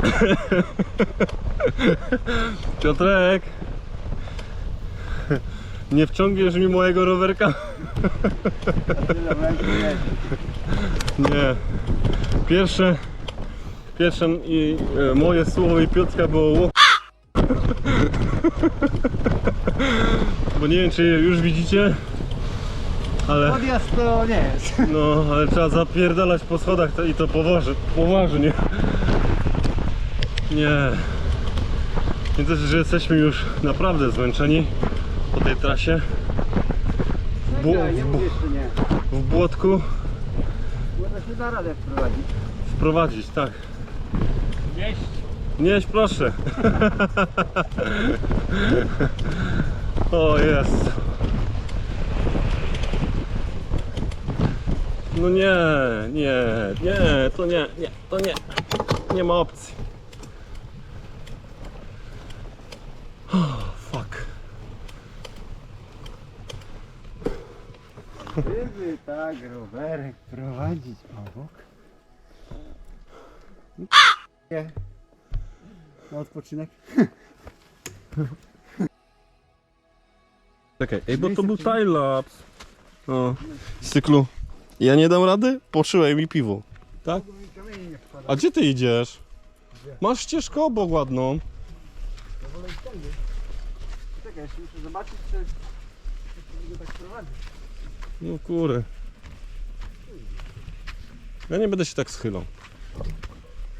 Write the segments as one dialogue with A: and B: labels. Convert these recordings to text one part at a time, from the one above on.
A: Piotrek! Nie wciągniesz mi mojego rowerka?
B: Nie.
A: Pierwsze, pierwsze i e, moje słowo i Piotrka było ło... Bo nie wiem czy już widzicie, ale
B: Podjazd to nie jest.
A: no, ale trzeba zapierdalać po schodach to, i to poważnie, poważnie. Nie. Też, że jesteśmy już naprawdę zmęczeni po tej trasie.
B: Jeszcze nie.
A: W błotku
B: Bo to się da radę wprowadzić.
A: wprowadzić, tak.
B: Jeść.
A: Nieś proszę. o jest. No nie, nie, nie, to nie, nie, to nie. Nie ma opcji. Oh, fuck.
B: Gdyby tak rowerek prowadzić obok. Nie. Na odpoczynek.
A: Czekaj, ej, bo to był timelapse. No. Z cyklu. Ja nie dam rady? Poszyłaj mi piwo. Tak? A gdzie ty idziesz? Masz ścieżkę obok ładną.
B: Ja wolę iść tędy. Czekaj, jeszcze muszę zobaczyć, czy... czy tak prowadzić.
A: No kury. Ja nie będę się tak schylał.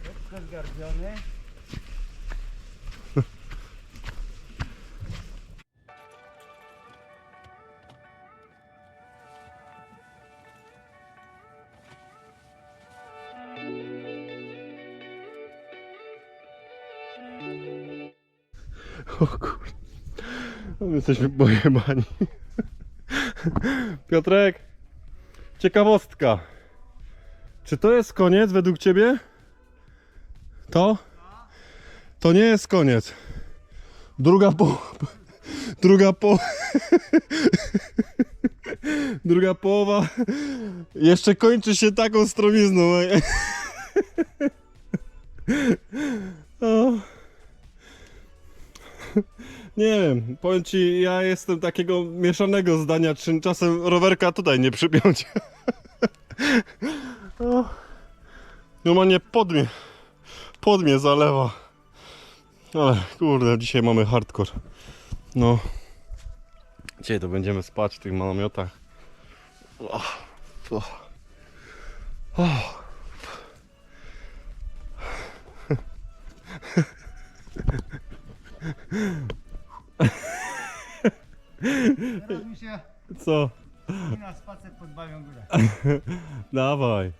B: Lekko zgarbiony.
A: O kur... No, my jesteśmy pojebani. Piotrek, ciekawostka. Czy to jest koniec według ciebie? To? To nie jest koniec. Druga po... Druga po... Druga połowa jeszcze kończy się taką stromizną. O. Nie wiem, powiem ci, ja jestem takiego mieszanego zdania, czy czasem rowerka tutaj nie przypiąć. O. Normalnie pod mnie, pod mnie zalewa. Ale kurde, dzisiaj mamy hardcore. No. Dzisiaj to będziemy spać w tych namiotach. O. O. O.
B: Teraz mi się
A: Co?
B: na spacer pod Bawią Górę.
A: Dawaj.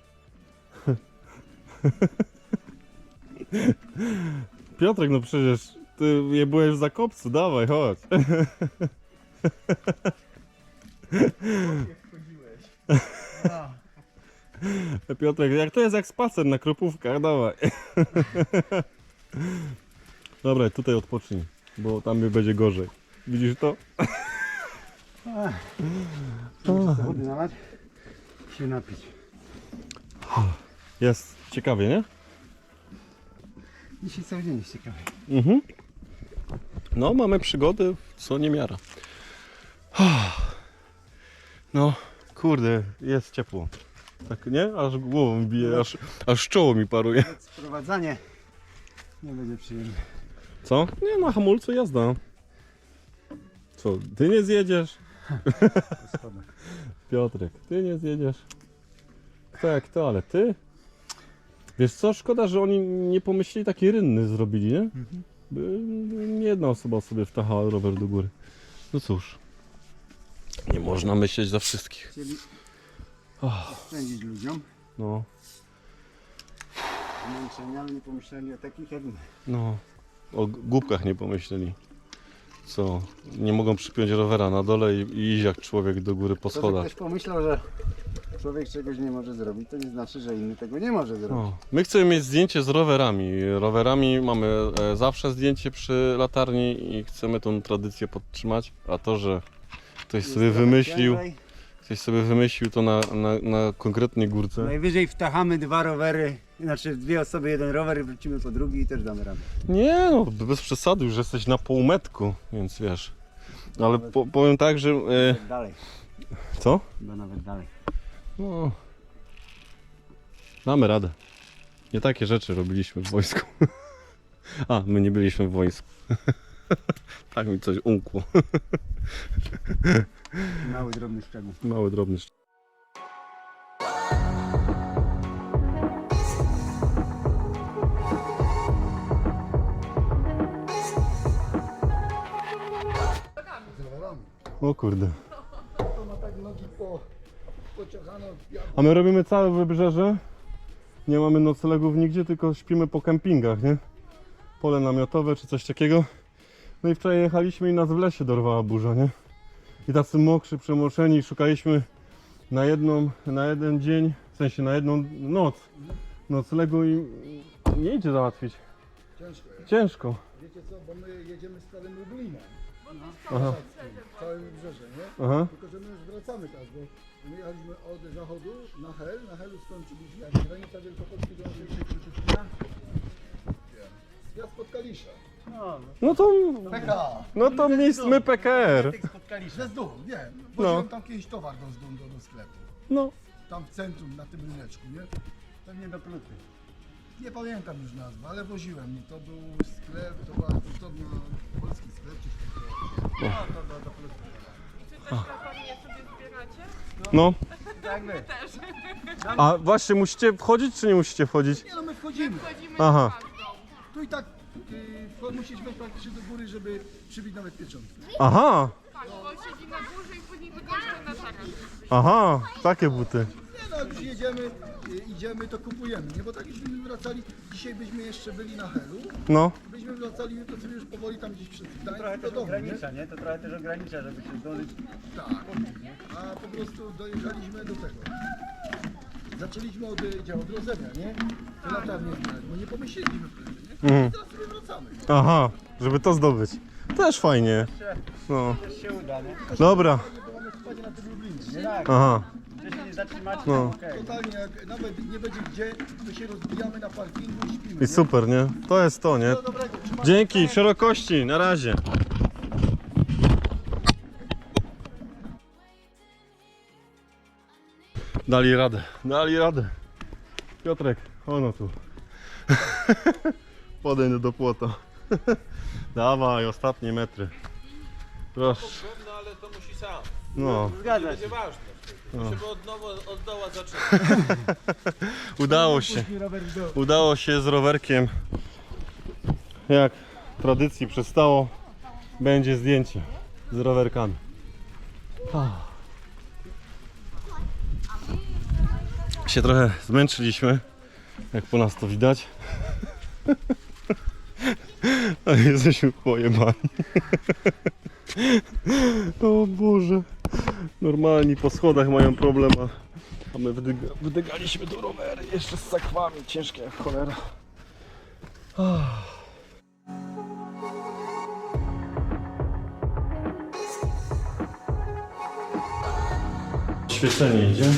A: Piotrek, no przecież ty nie byłeś w Zakopcu, dawaj, chodź.
B: No.
A: Piotrek, jak to jest jak spacer na kropówkach, dawaj. Dobra, tutaj odpocznij, bo tam mi będzie gorzej. Widzisz to?
B: Muszę wody nalać i się napić.
A: Jest ciekawie, nie?
B: Dzisiaj cały dzień jest ciekawy.
A: Mhm. No, mamy przygody, co nie miara. No, kurde, jest ciepło. Tak, nie? Aż głową bije, aż, aż czoło mi paruje.
B: Sprowadzanie nie będzie przyjemne.
A: Co? Nie, na hamulcu jazda. Co, ty nie zjedziesz? Piotrek, ty nie zjedziesz? Tak, to, ale ty? Wiesz co, szkoda, że oni nie pomyśleli taki rynny zrobili, nie? By nie jedna osoba sobie wtachała rower do góry. No cóż. Nie można myśleć za wszystkich.
B: Chcieli
A: Oh,
B: oszczędzić ludziom
A: no,
B: zmęczenia, ale nie pomyśleli o takich jak my.
A: no. O głupkach nie pomyśleli. Co? Nie mogą przypiąć rowera na dole i, i iść jak człowiek do góry po
B: To, że
A: schodach.
B: ktoś pomyślał, że człowiek czegoś nie może zrobić, to nie znaczy, że inny tego nie może zrobić.
A: No. My chcemy mieć zdjęcie z rowerami. Rowerami mamy e, zawsze zdjęcie przy latarni i chcemy tą tradycję podtrzymać. A to, że ktoś
B: Jest
A: sobie
B: trochę
A: wymyślił,
B: ciężej.
A: Ktoś sobie wymyślił to na, na, na konkretnej górce.
C: Najwyżej wtachamy dwa rowery, znaczy dwie osoby, jeden rower i wrócimy po drugi i też damy radę.
A: Nie no, bez przesady, już jesteś na półmetku, więc wiesz. Ale po, powiem tak, że... E,
C: Dalej,
A: co?
C: chyba nawet dalej.
A: No... Damy radę. Nie takie rzeczy robiliśmy w wojsku. A, my nie byliśmy w wojsku. tak mi coś umkło.
C: Mały, drobny szczegół.
A: Mały, drobny szcz- O kurde. A my robimy całe wybrzeże. Nie mamy noclegów nigdzie, tylko śpimy po kempingach, nie? Pole namiotowe czy coś takiego. No i wczoraj jechaliśmy i nas w lesie dorwała burza, nie? I tacy mokrzy, przemoczeni, szukaliśmy na jedną, na jeden dzień, w sensie na jedną noc noclegu i nie idzie załatwić.
D: Ciężko jest.
A: Ciężko.
D: Wiecie co, bo my jedziemy z całym Lublinem,
A: Aha,
D: całe wybrzeże, nie?
A: aha.
D: Tylko, że my już wracamy teraz, bo my jechaliśmy od zachodu na Hel, na Helu skończyliśmy, jak granica Wielkopolski do naszej Zjazd pod Kalisza.
C: No,
A: No to,
D: PK!
A: no to miejsc my PKR.
C: tych spotkaliśmy.
D: Ze Zdum, nie.
A: No.
D: Woziłem tam kiedyś towar do Zdum, do, do sklepu.
A: No,
D: Tam w centrum, na tym ryneczku, nie?
C: Pewnie do pluty.
D: Nie pamiętam już nazwy, ale woziłem. I to był sklep, to była to na polski sklep, czy coś takiego.
C: No, to do, do pluty.
E: Czy też spokojnie sobie zbieracie?
A: no.
C: Tak my.
A: A właśnie, musicie wchodzić czy nie musicie wchodzić?
D: Nie no, my wchodzimy.
E: Wchodzimy
A: Aha.
E: z
D: Tu i tak yy, musisz wejść praktycznie do góry, żeby przybić nawet pieczątkę.
A: Aha,
E: Tak, bo siedzi na górze i później wykończy na taras.
A: aha, takie buty.
D: Nie no, jak już jedziemy, y, idziemy, to kupujemy, nie? Bo tak byśmy wracali, dzisiaj byśmy jeszcze byli na Helu,
A: No,
D: byśmy wracali, to sobie już powoli tam gdzieś przed
C: Trochę
D: Gdańsk do
C: też
D: domu, nie?
C: ogranicza, nie? To trochę też ogranicza, żeby się zdążyć.
D: Tak. A po prostu dojechaliśmy do tego. Zaczęliśmy od, y, gdzie, od Rozemia, nie? Te latarnie zbierać, bo nie pomyśleliśmy wtedy?
A: Mhm.
D: Teraz sobie wracamy.
A: aha, żeby to zdobyć. Też fajnie. No,
C: Też się uda, nie?
A: dobra,
D: Nie, bo mamy spać na tym Lublinie,
C: Nie
D: nie?
C: tak,
A: aha.
C: gdzie się nie zatrzymacie,
A: No.
C: okej.
D: Totalnie, jak nawet nie będzie gdzie, to się rozbijamy na parkingu i śpimy.
A: I super, nie? To jest to, nie?
D: No dobrego, trzymajcie
A: Dzięki, szerokości, na razie. Dali radę, dali radę. Piotrek, ono tu. Podejdź do płota. Dawaj, ostatnie metry. Proszę.
F: No ale to musi sam.
A: No,
C: Zgadza
F: Będzie
C: się.
F: ważne. Żeby od, nowo, od doła zacząć.
A: udało się. Udało się z rowerkiem. Jak tradycji przystało, będzie zdjęcie z rowerkami. Się trochę zmęczyliśmy, jak po nas to widać. A jesteśmy pojebani. O Boże. Normalni po schodach mają problem, a a my wydyga, wydygaliśmy do rowery jeszcze z sakwami, ciężkie jak cholera. Ah. Świecenie idzie.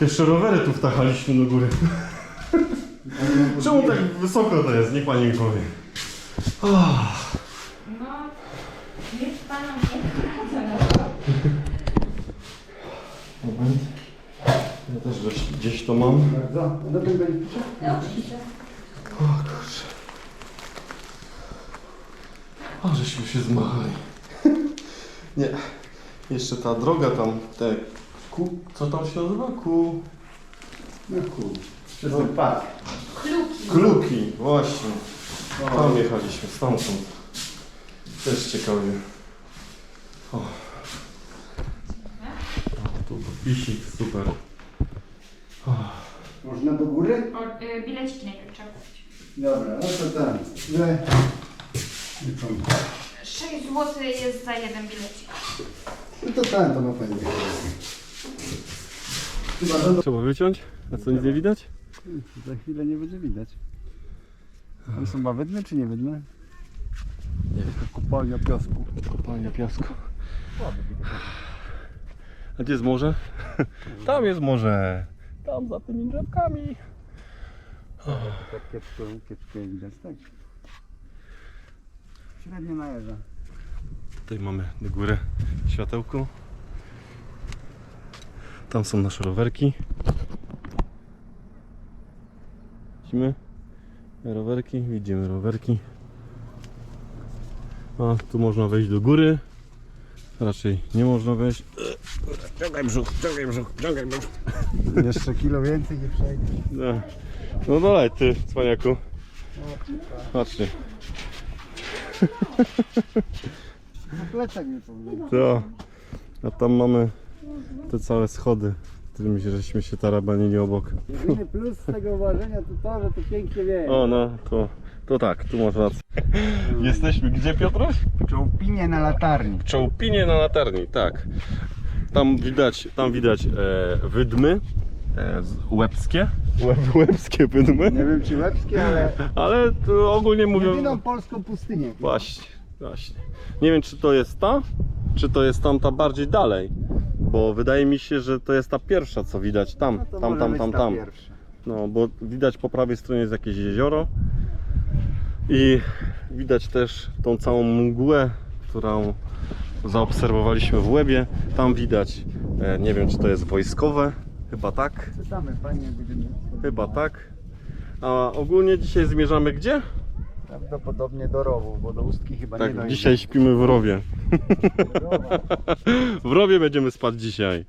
A: Jeszcze rowery tu wtachaliśmy do góry. Czemu tak wysoko to jest? Niech pani mi powie.
G: No, już pana nie
A: Moment. Ja też gdzieś, gdzieś to mam.
D: Bardzo. Do tym będzie
A: O kurczę. O, żeśmy się zmachali. Nie. Jeszcze ta droga tam, te ku... Co tam się nazywa? Ku...
D: No cool.
A: No,
C: Park.
A: Kluki, właśnie. Tam jechaliśmy, stamtąd. Też ciekawie. O. O, tu podpisik, super.
D: Można do góry?
G: O, y, bileciki najpierw trzeba kupić.
D: Dobra, no to tam. Ile? Nie pamiętam.
G: 6 zł jest za jeden bilecik.
D: No to ten, to ma pani.
A: Trzeba wyciąć? A co, nic nie widać?
C: Za chwilę nie będzie widać. One są wydne czy nie wydne?
A: Nie.
C: Taka kopalnia piasku.
A: Kopalnia piasku. A gdzie jest morze? Tam jest morze. Tam za tymi drzewkami.
C: Tak kiepsko, kiepsko widać, tak? Średnio najeżdża.
A: Tutaj mamy do góry światełko. Tam są nasze rowerki. Widzimy rowerki, widzimy rowerki. A tu można wejść do góry. Raczej nie można wejść. Ciągaj brzuch, ciągaj brzuch, ciągaj brzuch.
C: Jeszcze kilo więcej nie przejdzie.
A: No, no dalej ty, cwaniaku. Patrzcie.
C: Na plecach nie powinien.
A: To. A tam mamy te całe schody, którymi się- żeśmy się tarabanili obok.
C: Jedyny plus tego ważenia to to, że to pięknie wieje.
A: O no, to, to tak, tu masz rację. Jesteśmy gdzie Piotruś?
C: Czołpinie na latarni.
A: W Czołpinie na latarni, tak. Tam widać, tam widać e, wydmy z- łebskie. Łeb, łebskie.
C: Nie wiem czy łebskie, ale
A: Ale ogólnie mówią...
C: jedyną polską pustynię.
A: Właśnie, właśnie. Nie wiem, czy to jest ta, czy to jest tamta bardziej dalej. Bo wydaje mi się, że to jest ta pierwsza, co widać tam,
C: No to
A: tam,
C: może
A: tam, tam,
C: ta
A: tam.
C: pierwsza.
A: No, bo widać po prawej stronie jest jakieś jezioro i widać też tą całą mgłę, którą zaobserwowaliśmy w łebie. Tam widać, e, nie wiem, czy to jest wojskowe, chyba tak,
C: Czytamy fajnie, będziemy
A: chyba tak. A ogólnie dzisiaj zmierzamy gdzie?
C: prawdopodobnie do rowu, bo do ustki chyba nie
A: Tak,
C: dojdzie.
A: dzisiaj śpimy w rowie.
C: Rowa.
A: W rowie będziemy spać dzisiaj.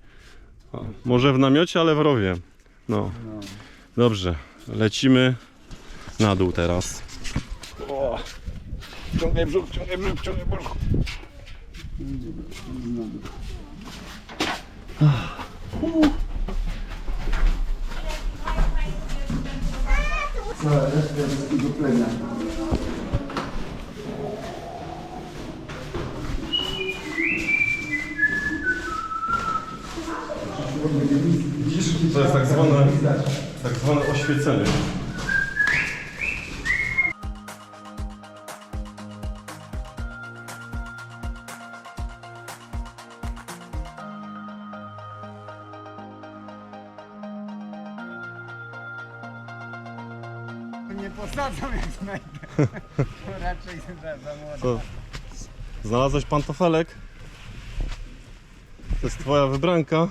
A: O, może w namiocie, ale w rowie. No,
C: No.
A: dobrze. Lecimy na dół teraz. O, brzuch, ciągaj brzuch, ciągaj brzuch.
C: Cała reszta ludzkiego plenia.
A: To jest tak zwane, tak zwane oświecenie.
C: raczej za, za.
A: Co? Znalazłeś pantofelek? To jest twoja wybranka.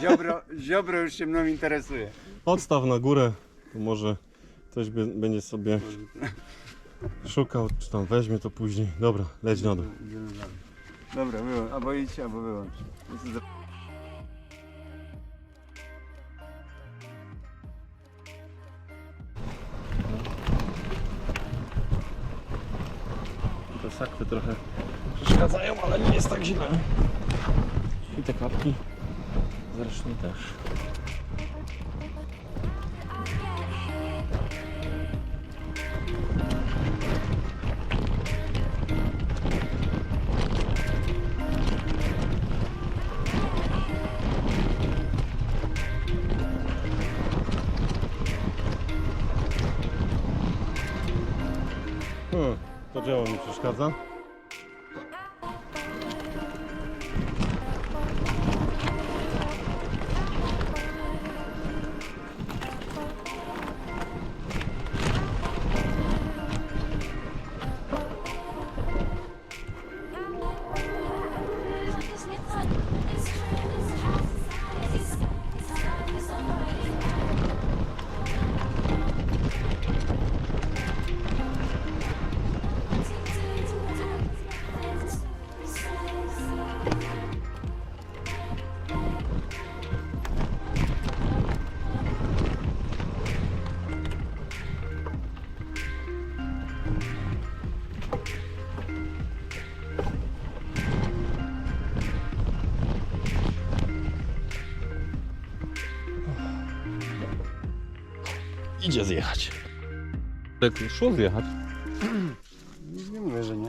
C: Ziobro, ziobro już się mną interesuje.
A: Odstaw na górę, to może ktoś by, będzie sobie szukał, czy tam weźmie to później. Dobra, leć na dół.
C: Dobra, wyłącz. Albo idź, albo wyłącz. Jest za-
A: Te sakwy trochę przeszkadzają, ale nie jest tak źle. I te klapki zresztą też. Hmm, to dzieło mi przeszkadza. Idzie zjechać. Jak szło zjechać?
C: Nic nie mówię, że nie.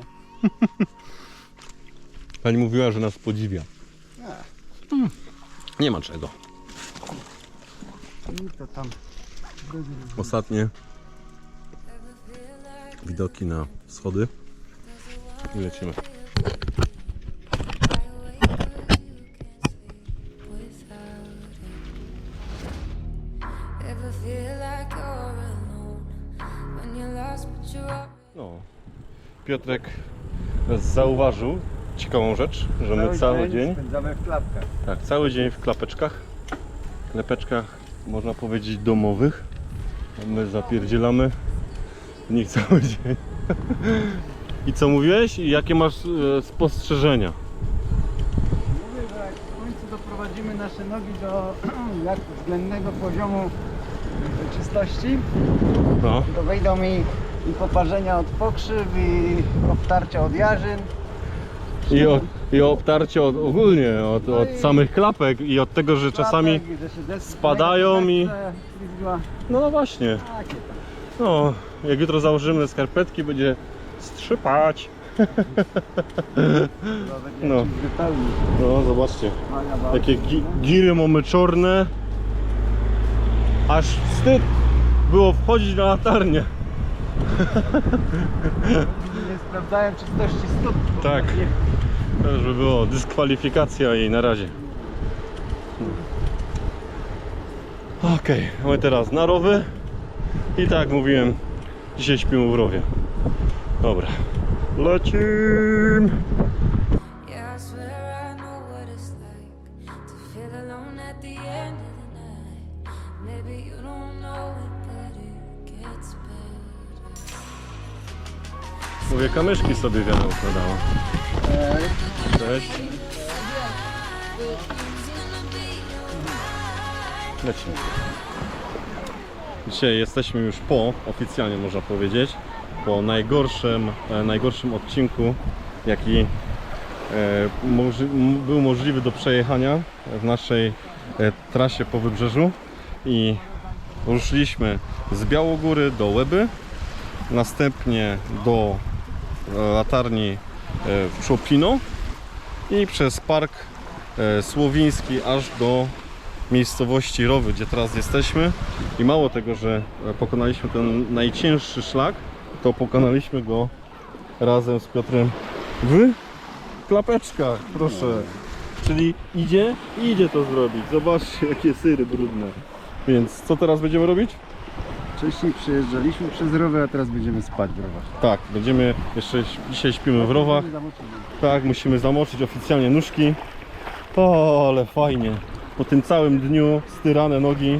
A: Pani mówiła, że nas podziwia. Mm. Nie ma czego.
C: I to tam.
A: Ostatnie widoki na wschody i lecimy. No. Piotrek zauważył ciekawą rzecz, że my cały dzień,
C: spędzamy w klapkach.
A: tak, cały dzień w klapeczkach, klepeczkach, można powiedzieć domowych. A My zapierdzielamy w nich cały dzień. I co mówiłeś? I jakie masz e, spostrzeżenia?
C: Mówię, że jak w końcu doprowadzimy nasze nogi do jak względnego poziomu czystości,
A: No.
C: to wyjdą mi i poparzenia od pokrzyw, i obtarcia od jarzyn.
A: I o, i obtarcie od, ogólnie od, od samych klapek i od tego, że czasami.
C: klapek, że się deski
A: spadają i-
C: ślizgła.
A: No, no właśnie.
C: Takie tam.
A: No, jak jutro założymy skarpetki, będzie strzypać.
C: Chyba będzie
A: No.
C: wypełnić.
A: No, zobaczcie.
C: Maja bałka,
A: Jakie gi giry mamy czarne. Aż wstyd było wchodzić na latarnię.
C: Nie sprawdzałem czystości stóp.
A: Tak. To już by było dyskwalifikacja jej na razie. Okej, mamy teraz na rowy. I tak mówiłem, dzisiaj śpimy w rowie. Dobra. Lecim! Mówię, kamyszki sobie wiana układała. Cześć. Lecimy. Dzisiaj jesteśmy już po, oficjalnie można powiedzieć, po najgorszym, e, najgorszym odcinku, jaki e, był możliwy do przejechania w naszej e, trasie po wybrzeżu i ruszyliśmy z Białogóry do Łeby, następnie do latarni e, w Czopino i przez park e, słowiński aż do miejscowości Rowy, gdzie teraz jesteśmy i mało tego, że e, pokonaliśmy ten najcięższy szlak, to pokonaliśmy go razem z Piotrem w klapeczkach, proszę. Czyli idzie, idzie to zrobić. Zobaczcie, jakie syry brudne. Więc co teraz będziemy robić?
C: Wcześniej przyjeżdżaliśmy przez rower, a teraz będziemy spać w rowerze.
A: Tak, będziemy jeszcze dzisiaj śpimy w rowach. Tak, musimy zamoczyć oficjalnie nóżki. O, ale fajnie. Po tym całym dniu styrane nogi.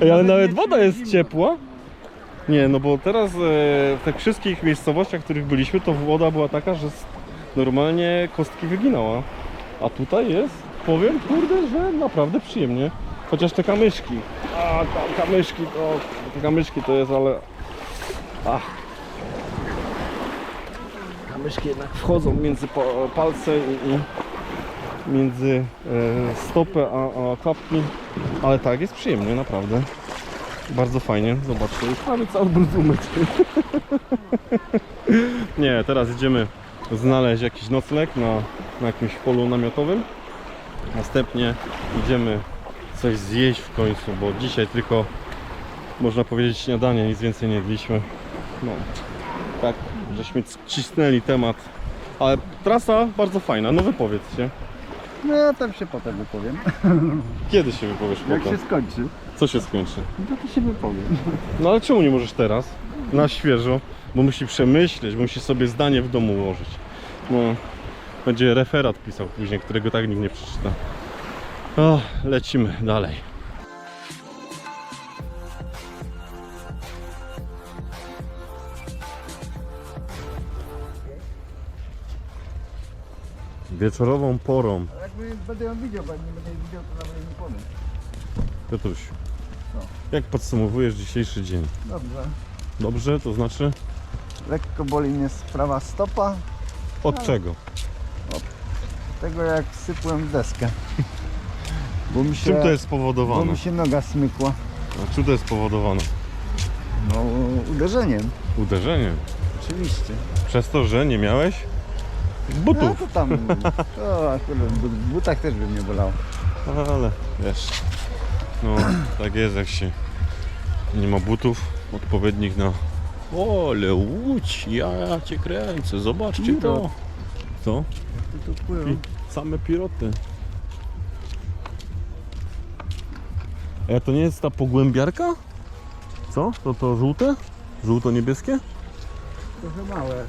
A: Ej, ale nawet woda jest ciepła. Nie, no bo teraz e, w tych wszystkich miejscowościach, w których byliśmy, to woda była taka, że normalnie kostki wyginała. A tutaj jest, powiem, kurde, że naprawdę przyjemnie. Chociaż te kamyszki. A, tam kamyszki to, te kamyszki to jest, ale... Ach. Kamyszki jednak wchodzą między pa- palce i, i między e, stopę a, a klapki. Ale tak, jest przyjemnie, naprawdę. Bardzo fajnie, zobaczcie, już prawie cały brud. Nie, teraz idziemy znaleźć jakiś nocleg na, na jakimś polu namiotowym. Następnie idziemy coś zjeść w końcu, bo dzisiaj tylko można powiedzieć śniadanie, nic więcej nie jedliśmy. No, tak, żeśmy cisnęli temat. Ale trasa bardzo fajna, no wypowiedzcie.
C: No ja tam się potem wypowiem.
A: Kiedy się wypowiesz
C: Jak
A: potem?
C: się skończy,
A: Co się skończy?
C: no to się wypowiem.
A: No ale czemu nie możesz teraz? Na świeżo, bo musi przemyśleć, musi sobie zdanie w domu ułożyć. No, będzie referat pisał później, którego tak nikt nie przeczyta. O, lecimy dalej. Wieczorową porą,
C: A jak będę ją widział, bo jak nie będę jej widział, to nawet nie powiem.
A: Piotruś,
C: Co?
A: jak podsumowujesz dzisiejszy dzień?
C: Dobrze.
A: Dobrze, to znaczy
C: Lekko boli mnie sprawa stopa,
A: od czego?
C: tego jak sypłem w deskę. Bo mi się,
A: Czym to jest
C: bo
A: spowodowane?
C: mi się noga smykła.
A: A czym to jest spowodowane?
C: No uderzeniem,
A: Uderzeniem.
C: oczywiście.
A: Przez to, że nie miałeś
C: No
A: butów.
C: to tam, to akurat w butach też by mnie bolało.
A: Ale wiesz, no tak jest jak się nie ma butów odpowiednich na... O, ale łódź, ja, ja cię kręcę, zobaczcie to. Co?
C: Tu płyną.
A: Pi- same piroty. E, to nie jest ta pogłębiarka? Co? To to żółte? Żółto-niebieskie?
C: Trochę małe.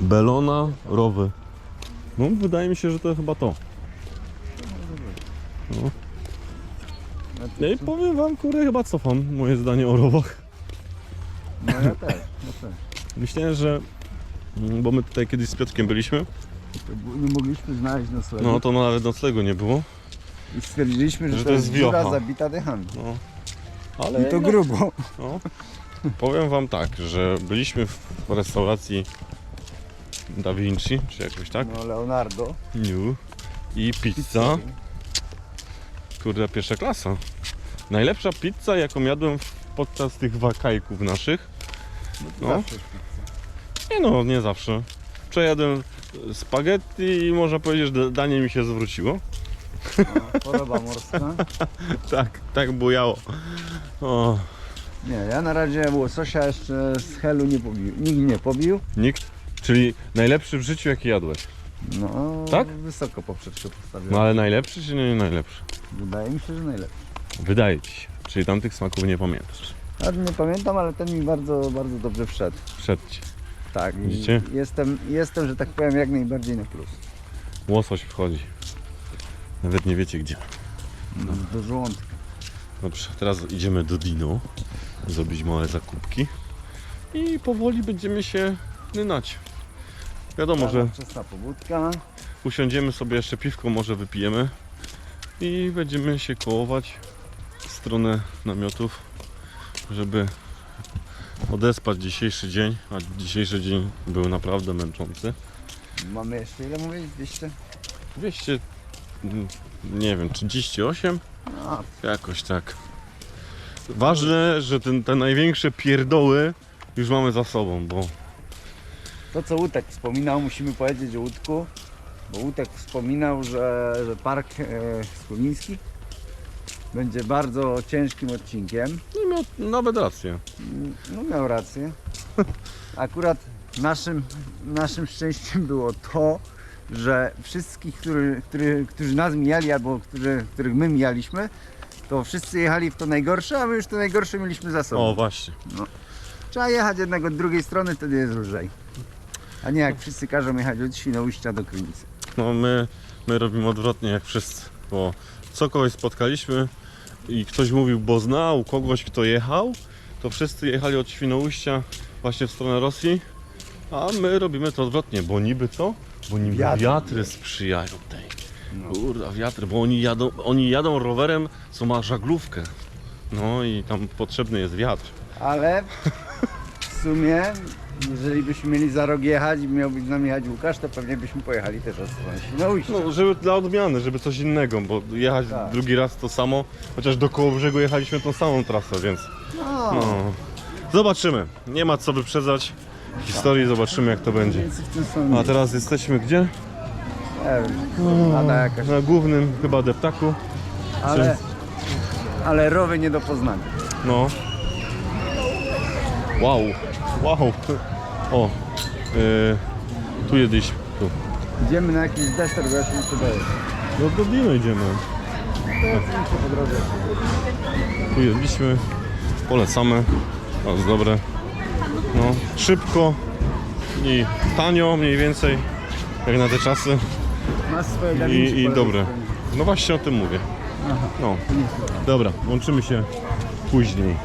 A: Belona, rowy. No, wydaje mi się, że to chyba to. No. No i powiem wam, kurde, chyba cofam moje zdanie o rowach.
C: No ja też, ja też.
A: Myślałem, że... mm, Bo my tutaj kiedyś z Piotrkiem byliśmy,
C: Nie mogliśmy znaleźć noclegu.
A: no to nawet noclegu nie było.
C: I stwierdziliśmy, że,
A: że
C: to
A: to
C: jest
A: jest
C: dziura
A: wiocha.
C: zabita dechami.
A: No. Ale
C: I to
A: jednak-
C: grubo.
A: No. Powiem wam tak, że byliśmy w restauracji Da Vinci, czy jakoś tak?
C: No Leonardo.
A: New. I pizza, kurde, pierwsza klasa. Najlepsza pizza, jaką jadłem w- podczas tych wakajków naszych. No.
C: Zawsze.
A: Nie no, nie zawsze. Przejadłem spaghetti i można powiedzieć, że danie mi się zwróciło.
C: Choroba morska.
A: Tak, tak bujało. O,
C: Nie, ja na razie łososia jeszcze z helu nie pobił. Nikt nie pobił.
A: nikt? Czyli najlepszy w życiu jaki jadłeś.
C: No,
A: Tak?
C: wysoko poprzeczkę postawiłem.
A: No ale najlepszy czy nie najlepszy?
C: Wydaje mi się, że najlepszy.
A: Wydaje ci się. Czyli tamtych smaków nie pamiętasz.
C: Ja nie pamiętam, ale ten mi bardzo, bardzo dobrze wszedł.
A: Wszedł ci.
C: Tak, i
A: Widzicie?
C: jestem, jestem, że tak powiem, jak najbardziej na plus.
A: Łosoś wchodzi. Nawet nie wiecie gdzie.
C: Do żołądka.
A: Dobrze, teraz idziemy do Dino. Zrobić małe zakupki. I powoli będziemy się nynać. Wiadomo, że
C: Wczesna pobudka.
A: usiądziemy sobie jeszcze piwko, może wypijemy. I będziemy się kołować w stronę namiotów, żeby odespać dzisiejszy dzień. A dzisiejszy dzień był naprawdę męczący.
C: Mamy jeszcze ile mówić? 200?
A: 200, mm, nie wiem, 38?
C: No,
A: Jakoś tak. Ważne, że ten, te największe pierdoły już mamy za sobą, bo
C: to co Łutek wspominał, musimy powiedzieć o Łódku. Bo Łutek wspominał, że, że park e, będzie bardzo ciężkim odcinkiem.
A: no miał nawet rację.
C: No miał rację. Akurat naszym, naszym szczęściem było to, że wszystkich, który, który, którzy nas mijali albo którzy, których my mijaliśmy, to wszyscy jechali w to najgorsze, a my już to najgorsze mieliśmy za sobą.
A: O, właśnie.
C: Trzeba jechać jednak od drugiej strony, wtedy jest lżej. A nie jak wszyscy każą jechać od Świnoujścia do Krynicy.
A: No my, my robimy odwrotnie jak wszyscy, bo co kogoś spotkaliśmy i ktoś mówił, bo znał kogoś, kto jechał, to wszyscy jechali od Świnoujścia właśnie w stronę Rosji, a my robimy to odwrotnie, bo niby co? Bo niby
C: Wiatr.
A: wiatry sprzyjają tej. Kurda, wiatry, bo oni jadą, oni jadą rowerem, co ma żaglówkę. No i tam potrzebny jest wiatr.
C: Ale w sumie, jeżeli byśmy mieli za rok jechać i miał być z nami jechać Łukasz, to pewnie byśmy pojechali też od strony Świnoujścia.
A: No, żeby dla odmiany, żeby coś innego, bo jechać
C: Tak.
A: drugi raz to samo, chociaż do Kołobrzegu jechaliśmy tą samą trasę, więc
C: No,
A: no. Zobaczymy. Nie ma co wyprzedzać historii, zobaczymy jak to będzie. A teraz jesteśmy gdzie?
C: Nie wiem, Lada jakaś.
A: Na głównym chyba deptaku.
C: Ale, ale rowy nie do poznania.
A: No. Wow, wow. O, yy, tu jedliśmy. Tu.
C: Idziemy na jakiś deser, bo ja się muszę.
A: No do Dino idziemy.
C: Po drodze.
A: Tu jedliśmy, polecamy, bardzo dobre. Szybko i tanio mniej więcej, jak na te czasy
C: Masz swoje
A: i, i
C: po
A: dobre.
C: lewej stronie.
A: No właśnie o tym mówię. No, dobra, łączymy się później.